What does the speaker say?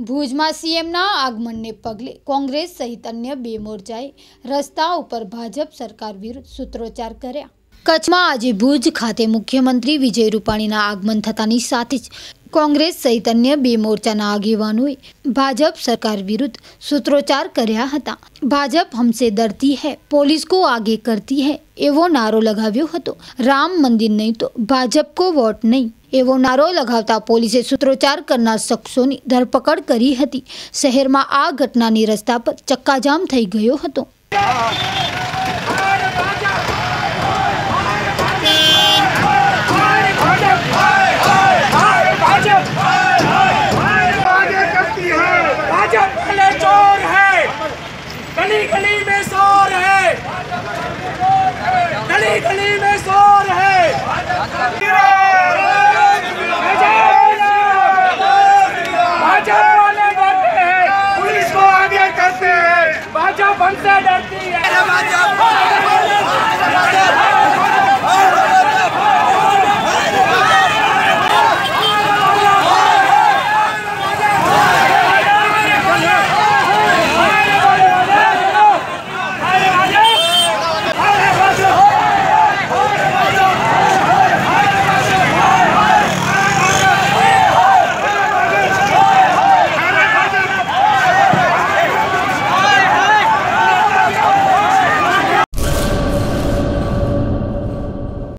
ભુજમાં સીએમના આગમનને પગલે કોંગ્રેસ સહિત અન્ય બે મોરચાએ રસ્તા ઉપર ભાજપ સરકાર વિરુદ્ધ સૂત્રોચ્ચાર કર્યા. કચ્છમાં આજે ભુજ ખાતે મુખ્યમંત્રી વિજય રૂપાણીના આગમન થતાની સાથે જ કોંગ્રેસ સહિત અન્ય બે મોરચાના આગેવાનોએ ભાજપ સરકાર વિરુદ્ધ સૂત્રોચ્ચાર કર્યા હતા ભાજપ હમસે ડરતી હૈ પોલીસ કો આગે કરતી હૈ એવો નારો લગાવ્યો હતો રામ મંદિર નહીં તો ભાજપ કો વોટ નહીં એવો નારો લગાવતા પોલીસે સૂત્રોચ્ચાર કરનાર શખ્સોની ધરપકડ કરી હતી શહેરમાં આ ઘટનાની રસ્તા પર ચક્કાજામ થઈ ગયો હતો गली में शोर है। भाजपा वाले डरते हैं। पुलिस को आगे करते हैं। भाजपा बनते है।